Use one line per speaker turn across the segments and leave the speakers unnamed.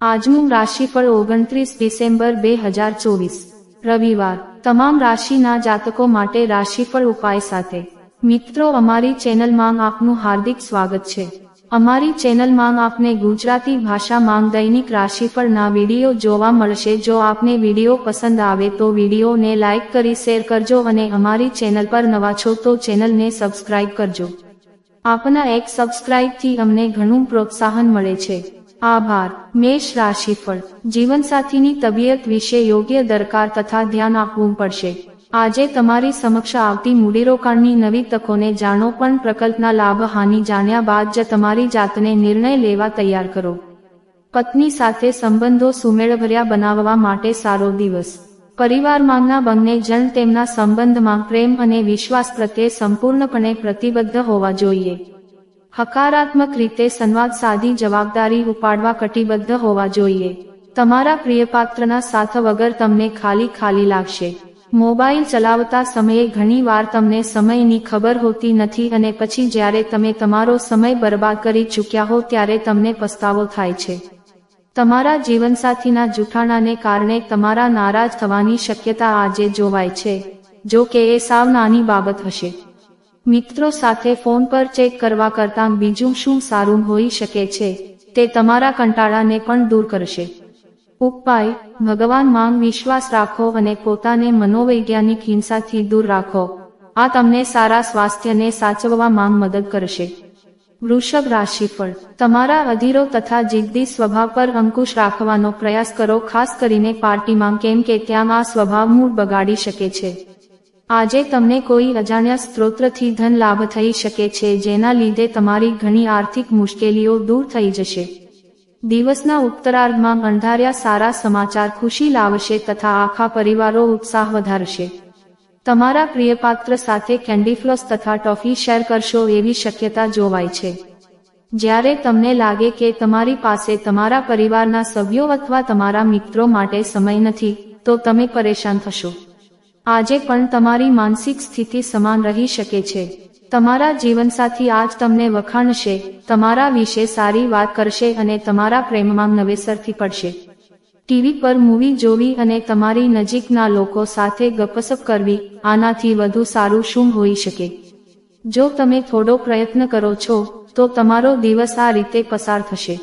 આજનું રાશિફળ ઓગણત્રીસ ડિસેમ્બર બે હજાર ચોવીસ. રવિવાર. તમામ રાશિના જાતકો માટે રાશિફળ ઉપાય સાથે. મિત્રો, અમારી ચેનલમાં આપનું હાર્દિક સ્વાગત છે. અમારી ચેનલમાં આપને ગુજરાતી ભાષામાં દૈનિક રાશિફળના વીડિયો જોવા મળશે. જો આપને વીડિયો પસંદ આવે તો વિડીયોને લાઇક કરી શેર કરજો અને અમારી ચેનલ પર નવા છો તો ચેનલને સબસ્ક્રાઇબ કરજો. આપના એક સબસ્ક્રાઇબથી અમને ઘણું પ્રોત્સાહન મળે છે. આભાર. મેષ રાશિફળ. જીવનસાથીની તબિયત વિશે યોગ્ય દરકાર તથા ધ્યાન આપવું પડશે. આજે તમારી સમક્ષ આવતી મૂડીરોકાણની નવી તકોને જાણો પણ પ્રકલ્પના લાભ, હાનિ જાણ્યા બાદ જ તમારી જાતને નિર્ણય લેવા તૈયાર કરો. પત્ની સાથે સંબંધો સુમેળભર્યા બનાવવા માટે સારો દિવસ. પરિવારમાંના બંને જણ તેમના સંબંધમાં પ્રેમ અને વિશ્વાસ પ્રત્યે સંપૂર્ણપણે પ્રતિબદ્ધ હોવા જોઈએ. હકારાત્મક રીતે સંવાદ સાધી જવાબદારી ઉપાડવા કટિબદ્ધ હોવા જોઈએ. તમારા પ્રિયપાત્રના સાથ વગર તમને ખાલી ખાલી લાગશે. મોબાઈલ ચલાવતા સમયે ઘણીવાર તમને સમયની ખબર હોતી નથી અને પછી જ્યારે તમે તમારો સમય બરબાદ કરી ચૂક્યા હો ત્યારે તમને પસ્તાવો થાય છે. તમારા જીવનસાથીના જૂઠાણાને કારણે તમારા નારાજ થવાની શક્યતા આજે જોવાય છે, જો કે એ સાવ નાની બાબત હશે. મિત્રો સાથે ફોન પર ચેક કરવા કરતાં બીજું શું સારું હોઈ શકે છે, તે તમારા કંટાળાને પણ દૂર કરશે. ઉપાય, ભગવાન માંગ વિશ્વાસ રાખો અને પોતાને મનોવૈજ્ઞાનિક હિંસાથી દૂર રાખો. આ તમને સારા સ્વાસ્થ્યને સાચવવામાં મદદ કરશે. વૃષભ રાશિફળ, તમારા અધીરો તથા જિદ્દી સ્વભાવ પર અંકુશ રાખવાનો પ્રયાસ કરો, ખાસ કરીને પાર્ટીમાં, કેમ કે ત્યાં આ સ્વભાવ મૂળ બગાડી શકે છે. આજે તમને કોઈ અજાણ્યા સ્ત્રોતથી ધન લાભ થઈ શકે છે, જેના લીધે તમારી ઘણી આર્થિક મુશ્કેલીઓ દૂર થઈ જશે. દિવસના ઉત્તરાર્ધમાં અંધાર્યા સારા સમાચાર ખુશી લાવશે તથા આખા પરિવારો ઉત્સાહ વધારશે. તમારા પ્રિયપાત્ર સાથે કેન્ડીફ્લોસ તથા ટોફી શેર કરશો એવી શક્યતા જોવાય છે. જ્યારે તમને લાગે કે તમારી પાસે તમારા પરિવારના સભ્યો અથવા તમારા મિત્રો માટે સમય નથી, તો તમે પરેશાન થશો. આજે પણ તમારી માનસિક સ્થિતિ સમાન રહી શકે છે. તમારા જીવનસાથી આજ તમને વખાણશે, તમારા વિશે સારી વાત કરશે અને તમારા પ્રેમમાં નવેસરથી પડશે. ટીવી પર મૂવી જોવી અને તમારી નજીકના લોકો સાથે ગપસપ કરવી, આનાથી વધુ સારું શું હોઈ શકે? જો તમે થોડો પ્રયત્ન કરો છો, તો તમારો દિવસ આ રીતે પસાર થશે.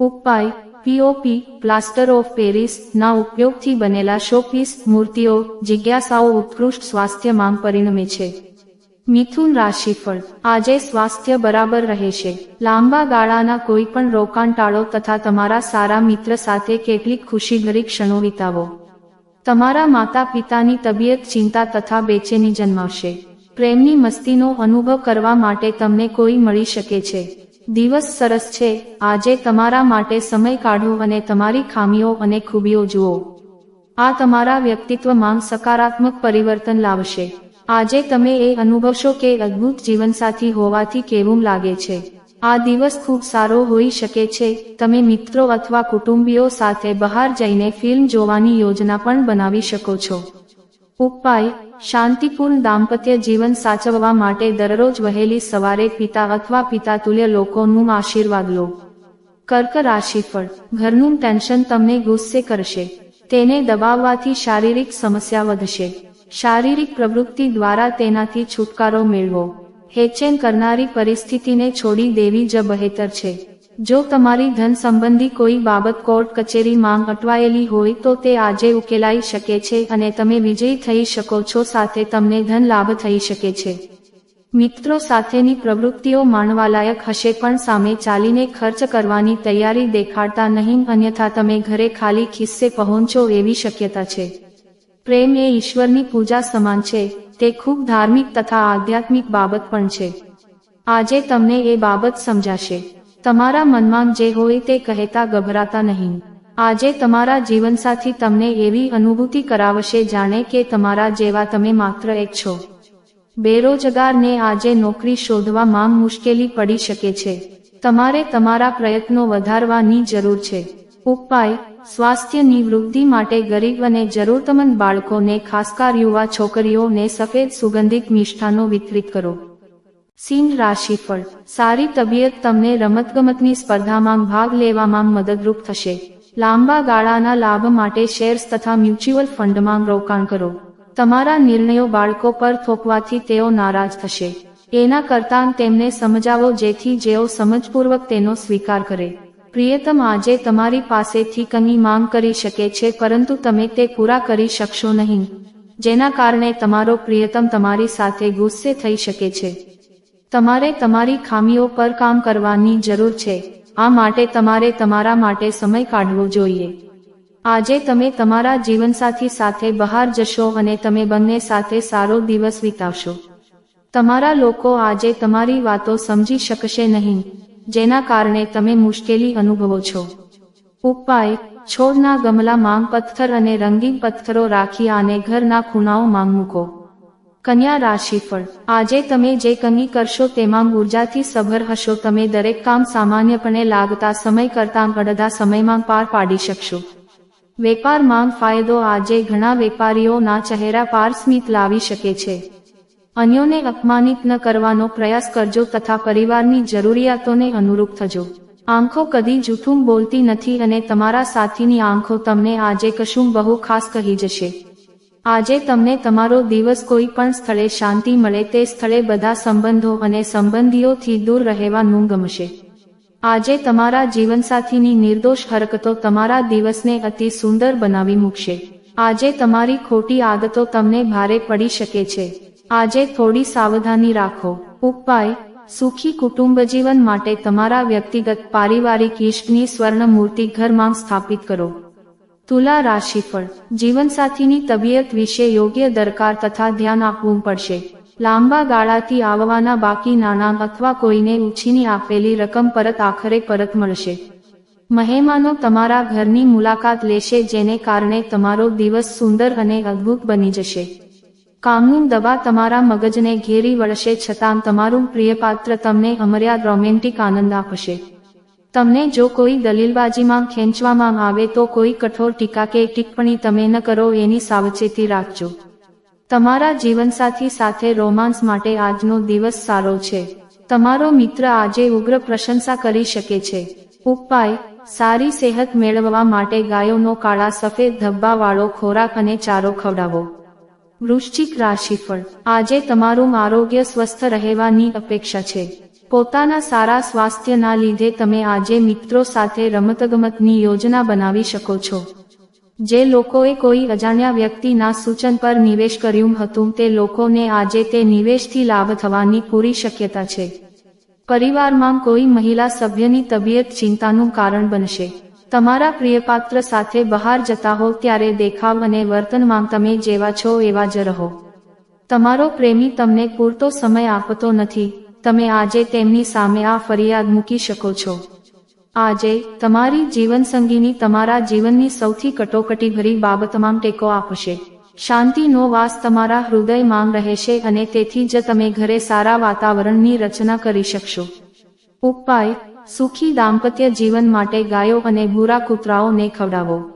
ઉપાય પીઓપી પ્લાસ્ટર ઓફ પેરિસ ના ઉપયોગથી બનેલા શોપીસ મૂર્તિઓ, જિજ્ઞાસાઓ ઉત્કૃષ્ટ સ્વાસ્થ્ય માંગ પરિણમે છે. મિથુન રાશિફળ, આજે સ્વાસ્થ્ય બરાબર રહેશે. લાંબા ગાળાના કોઈ પણ રોકાણ ટાળો તથા તમારા સારા મિત્ર સાથે કેટલીક ખુશીભરી ક્ષણો વિતાવો. તમારા માતા પિતાની તબિયત, ચિંતા તથા બેચેની જન્માવશે. પ્રેમની મસ્તીનો અનુભવ કરવા માટે તમને કોઈ મળી શકે છે. દિવસ સરસ છે. આજે તમારા માટે સમય કાઢો અને તમારી ખામીઓ અને ખૂબીઓ જુઓ. આ તમારા વ્યક્તિત્વમાં સકારાત્મક પરિવર્તન લાવશે. આજે તમે એ અનુભવશો કે અદ્ભુત જીવનસાથી હોવાથી કેવું લાગે છે. આ દિવસ ખૂબ સારો હોઈ શકે છે. તમે મિત્રો અથવા કુટુંબીઓ સાથે બહાર જઈને ફિલ્મ જોવાની યોજના પણ બનાવી શકો છો. ઉપાય શાંતિપૂર્ણ દાંપત્ય જીવન સાચવવા માટે દરરોજ વહેલી સવારે પિતા અથવા પિતા તુલ્ય લોકોનું આશીર્વાદ લો. કર્ક રાશિફળ. ઘરનું ટેન્શન તમને ગુસ્સે કરશે. તેને દબાવવાથી શારીરિક સમસ્યા વધશે. શારીરિક પ્રવૃત્તિ દ્વારા તેનાથી છુટકારો મેળવો. હેચેન કરનારી પરિસ્થિતિને છોડી દેવી જ બહેતર છે. જો તમારી ધન સંબંધી કોઈ બાબત કોર્ટ કચેરી માંગ અટવાયેલી હોય તો તે આજે ઉકેલાઈ શકે છે અને તમે વિજયી થઈ શકો છો સાથે તમને ધન લાભ થઈ શકે છે. મિત્રો સાથેની પ્રવૃત્તિઓ માણવાલાયક હશે પણ સામે ચાલીને ખર્ચ કરવાની તૈયારી દેખાડતા નહીં અન્યથા તમે ઘરે ખાલી ખિસ્સે પહોંચો એવી શક્યતા છે. પ્રેમ એ ઈશ્વરની પૂજા સમાન છે, તે ખૂબ ધાર્મિક તથા આધ્યાત્મિક બાબત પણ છે. આજે તમને એ બાબત સમજાશે. તમારા મનમાં જે હોય તે કહેતા ગભરાતા નહીં. આજે તમારા જીવનસાથી તમને એવી અનુભૂતિ કરાવશે જાણે કે તમારા જેવા તમે માત્ર એક છો. બેરોજગારને આજે નોકરી શોધવા માંગ મુશ્કેલી પડી શકે છે. તમારે તમારા પ્રયત્નો વધારવાની જરૂર છે. ઉપાય, સ્વાસ્થ્યની વૃદ્ધિ માટે ગરીબ અને જરૂરતમંદ બાળકોને ખાસકાર યુવા છોકરીઓને સફેદ સુગંધિત મિષ્ઠાનો વિતરિત કરો. સિંહ રાશિફળ સારી તબિયત તમને રમતગમતની સ્પર્ધામાં ભાગ લેવામાં મદદરૂપ થશે. લાંબા ગાળાના લાભ માટે શેર્સ તથા મ્યુચ્યુઅલ ફંડમાં રોકાણ કરો. તમારા નિર્ણયો બાળકો પર થોપવાથી તેઓ નારાજ થશે. એના કરતાં તેમને સમજાવો જેથી જેઓ સમજપૂર્વક તેનો સ્વીકાર કરે. પ્રિયતમ આજે તમારી પાસેથી કની માંગ કરી શકે છે પરંતુ તમે તે પૂરા કરી શકશો નહીં. જેના કારણે તમારો પ્રિયતમ તમારી સાથે ગુસ્સે થઈ શકે છે. તમારે તમારી ખામીઓ પર કામ કરવાની જરૂર છે. આ માટે તમારે તમારા માટે સમય કાઢવો જોઈએ. આજે તમે તમારા જીવનસાથી સાથે બહાર જશો અને તમે બંને સાથે સારો દિવસ વિતાવશો. તમારા લોકો આજે તમારી વાતો સમજી શકશે નહીં, જેના કારણે તમે મુશ્કેલી અનુભવો છો. ઉપાય, છોડના ગમલા માંગ પથ્થર અને રંગીન પથ્થરો રાખી આને ઘરના ખૂણાઓ માંગ મૂકો. કન્યા રાશિફળ. આજે તમે જે કંઈ કરશો તેમાં ઉર્જાથી સભર હશો. તમે દરેક કામ સામાન્યપણે લાગતા સમય કરતાં અડધા સમયમાં પાર પાડી શકશો. વેપારમાં ફાયદો આજે ઘણા વેપારીઓના ચહેરા પાર સ્મિત લાવી શકે છે. અન્યોને અપમાનિત ન કરવાનો પ્રયાસ કરજો તથા પરિવારની જરૂરિયાતોને અનુરૂપ થજો. આંખો કદી જૂઠું બોલતી નથી અને તમારા સાથીની આંખો તમને આજે કશું બહુ ખાસ કહી જશે. આજે તમને તમારો દિવસ કોઈ પણ સ્થળે શાંતિ મળે તે સ્થળે બધા સંબંધો અને સંબંધીઓથી દૂર રહેવાનું ગમશે. આજે તમારા જીવનસાથીની નિર્દોષ હરકતો તમારા દિવસને અતિ સુંદર બનાવી મૂકશે. આજે તમારી ખોટી આદતો તમને ભારે પડી શકે છે. આજે થોડી સાવધાની રાખો. ઉપાય, સુખી કુટુંબ જીવન માટે તમારા વ્યક્તિગત પારિવારિક ઈષ્ટની સ્વર્ણ મૂર્તિ ઘરમાં સ્થાપિત કરો. તુલા રાશિફળ. જીવનસાથીની તબિયત વિશે યોગ્ય દરકાર તથા ધ્યાન આપવું પડશે. લાંબા ગાળાથી આવવાના બાકી નાના અથવા કોઈને ઉછીની આપેલી રકમ પરત આખરે પરત મળશે. મહેમાનો તમારા ઘરની મુલાકાત લેશે જેને કારણે તમારો દિવસ સુંદર અને અદ્ભુત બની જશે. કામનું દવા તમારા મગજને ઘેરી વળશે છતાં તમારું પ્રિયપાત્ર તમને અમર્યાદ રોમેન્ટિક આનંદ આપશે. તમને જો કોઈ દલીલબાજીમાં ખેંચવામાં આવે તો કોઈ કઠોર ટીકા કે ટિપ્પણી તમે ન કરો એની સાવચેતી રાખજો. તમારા જીવનસાથી સાથે રોમાન્સ માટે આજનો દિવસ સારો છે. તમારો મિત્ર આજે ઉગ્ર પ્રશંસા કરી શકે છે. ઉપાય, સારી સેહત મેળવવા માટે ગાયોનો કાળા સફેદ ધબ્બાવાળો ખોરાક અને ચારો ખવડાવો. વૃશ્ચિક રાશિફળ. આજે તમારું આરોગ્ય સ્વસ્થ રહેવાની અપેક્ષા છે. પોતાના સારા સ્વાસ્થ્યના લીધે તમે આજે મિત્રો સાથે રમતગમતની યોજના બનાવી શકો છો. જે લોકોએ કોઈ અજાણ્યા વ્યક્તિના સૂચન પર નિવેશ કર્યું હતું તે લોકોને આજે તે નિવેશથી લાભ થવાની પૂરી શક્યતા છે. પરિવારમાં કોઈ મહિલા સભ્યની તબિયત ચિંતાનું કારણ બનશે. તમારા પ્રિયપાત્ર સાથે બહાર જતા હો ત્યારે દેખાવ અને વર્તનમાં તમે જેવા છો એવા જ રહો. તમારો પ્રેમી તમને પૂરતો સમય આપતો નથી, તમે આજે તેમની સામે આ ફરિયાદ મૂકી શકો છો. આજે, તમારી જીવનસંગીની તમારા જીવનની સૌથી કટોકટીભરી બાબતમાં ટેકો આપશે. શાંતિનો વાસ તમારા હૃદયમાં રહેશે અને તેથી જ તમે ઘરે સારા વાતાવરણની રચના કરી શકશો. ઉપાય સુખી દાંપત્ય જીવન માટે ગાયો અને ભૂરા કૂતરાઓને ખવડાવો.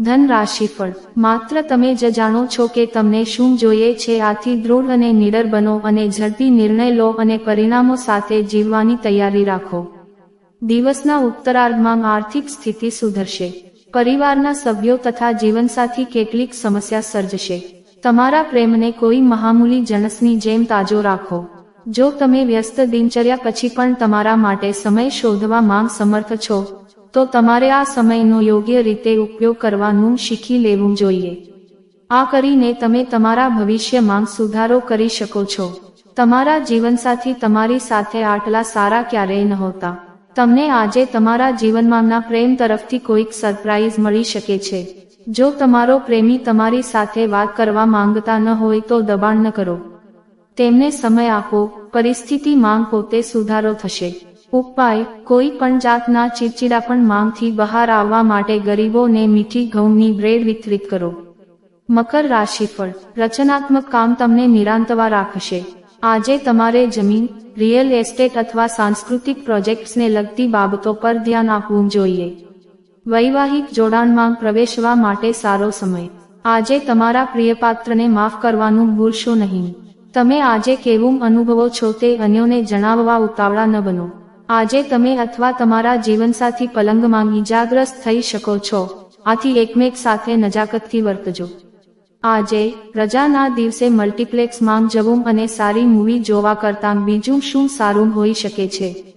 ધન રાશિફળ માત્ર તમે જ જાણો છો કે તમને શું જોઈએ છે, આથી દૃઢ અને નિડર બનો અને ઝડપી નિર્ણય લો અને પરિણામો સાથે જીવવાની તૈયારી રાખો. દિવસના ઉત્તરાર્ધમાં આર્થિક સ્થિતિ સુધરશે. પરિવારના સભ્યો તથા જીવનસાથી કેટલીક સમસ્યા સર્જશે. તમારા પ્રેમને કોઈ મહામૂલી જણસની જેમ તાજો રાખો. જો તમે વ્યસ્ત દિનચર્યા પછી પણ તમારા માટે સમય શોધવા માંગ સમર્થ છો, તો તમારે આ સમયનો યોગ્ય રીતે ઉપયોગ કરવાનું શીખી લેવું જોઈએ. આ કરીને તમે તમારા ભવિષ્યમાં સુધારો કરી શકો છો. તમારા જીવનસાથી તમારી સાથે આટલા સારા ક્યારેય નહોતા. તમને આજે તમારા જીવનમાંના પ્રેમ તરફથી કોઈક સરપ્રાઇઝ મળી શકે છે. જો તમારો પ્રેમી તમારી સાથે વાત કરવા માંગતા ન હોય તો દબાણ ન કરો. તેમને સમય આપો, પરિસ્થિતિ માંગ પોતે સુધારો થશે. ઉપાય, કોઈ પણ જાતના ચીડચીડાપણ માંગથી બહાર આવવા માટે ગરીબોને મીઠી ઘઉંની બ્રેડ વિતરિત કરો. મકર રાશિફળ રચનાત્મક કામ તમને નિરાંતવા રાખશે. આજે તમારે જમીન, રિયલ એસ્ટેટ અથવા સાંસ્કૃતિક પ્રોજેક્ટ્સને લગતી બાબતો પર ધ્યાન આપવું જોઈએ. વૈવાહિક જોડાણમાં પ્રવેશવા માટે સારો સમય. આજે તમારા પ્રિયપાત્રને માફ કરવાનું ભૂલશો નહીં. તમે આજે કેવું અનુભવો છો તે અન્યોને જણાવવા ઉતાવળા ન બનો. આજે તમે અથવા તમારા જીવનસાથી પલંગમાં ઈજાગ્રસ્ત થઈ શકો છો. આથી એકમેક સાથે નજાકતથી વર્તજો. આજે, રજાના દિવસે મલ્ટીપ્લેક્સમાં જવું અને સારી મૂવી જોવા કરતાં બીજું શું સારું હોઈ શકે છે?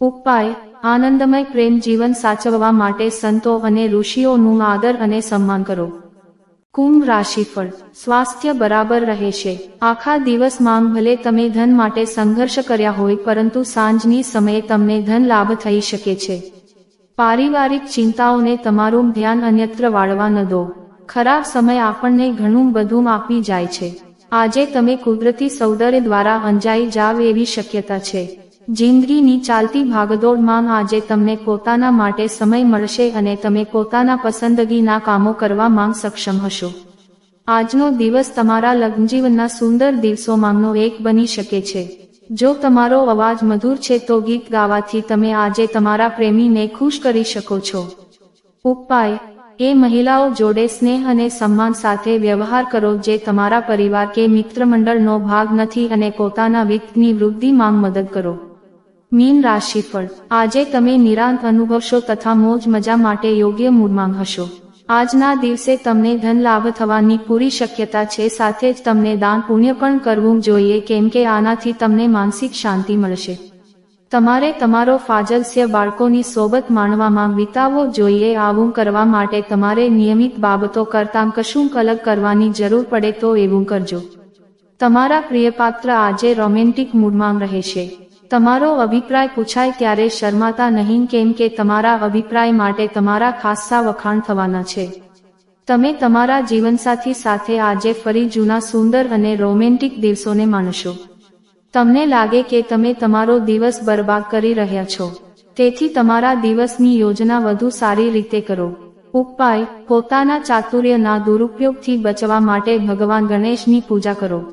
ઉપાય, આનંદમય પ્રેમ જીવન સાચવવા માટે સંતો અને ઋષિઓનું આદર અને સન્માન કરો. કુંભ રાશિફળ. સ્વાસ્થ્ય બરાબર રહેશે. આખા દિવસમાં ભલે તમે ધન માટે સંઘર્ષ કર્યા હોય, પરંતુ સાંજની સમયે તમને ધન લાભ થઈ શકે છે. પારિવારિક ચિંતાઓને તમારું ધ્યાન અન્યત્ર વાળવા ન દો. ખરાબ સમય આપણને ઘણું બધું આપી જાય છે. આજે તમે કુદરતી સૌંદર્ય દ્વારા અંજાઈ જાવ એવી શક્યતા છે. જિંદગીની ચાલતી ભાગદોડમાં આજે તમને પોતાના માટે સમય મળશે અને તમે પોતાના પસંદગીના કામો કરવામાં સક્ષમ હશો. આજનો દિવસ તમારા લગ્નજીવનના સુંદર દિવસોમાંનો એક બની શકે છે. જો તમારો અવાજ મધુર છે તો ગીત ગાવાથી તમે આજે તમારા પ્રેમીને ખુશ કરી શકો છો. ઉપાય, એ મહિલાઓ જોડે સ્નેહ અને સન્માન સાથે વ્યવહાર કરો જે તમારા પરિવાર કે મિત્રમંડળનો ભાગ નથી અને પોતાના વિત્તની વૃદ્ધિમાં મદદ કરો. મીન રાશિફળ. આજે તમે નિરાંત અનુભવશો તથા મોજ મજા માટે યોગ્ય મૂડમાં હશો. આજના દિવસે તમને ધન લાભ થવાની પૂરી શક્યતા છે. સાથે જ તમને દાન પુણ્ય પણ કરવું જોઈએ કેમ કે આનાથી તમને માનસિક શાંતિ મળશે. તમારે તમારો ફાજલસ્ય બાળકોની સોબત માણવામાં વિતાવવો જોઈએ. આવું કરવા માટે તમારે નિયમિત બાબતો કરતાં કશું અલગ કરવાની જરૂર પડે તો એવું કરજો. તમારા પ્રિયપાત્ર આજે રોમેન્ટિક મૂડમાં રહેશે. તમારો અભિપ્રાય પૂછાય ત્યારે શરમાતા નહીં કેમ કે તમારા અભિપ્રાય માટે તમારા ખાસ્સા વખાણ થવાના છે. તમે તમારા જીવનસાથી સાથે આજે ફરી જૂના સુંદર અને રોમેન્ટિક દિવસોને માણશો. તમને લાગે કે તમે તમારો દિવસ બરબાદ કરી રહ્યા છો. તેથી તમારા દિવસની યોજના વધુ સારી રીતે કરો. ઉપાય, પોતાના ચાતુર્યના દુરુપયોગથી બચવા માટે ભગવાન ગણેશની પૂજા કરો.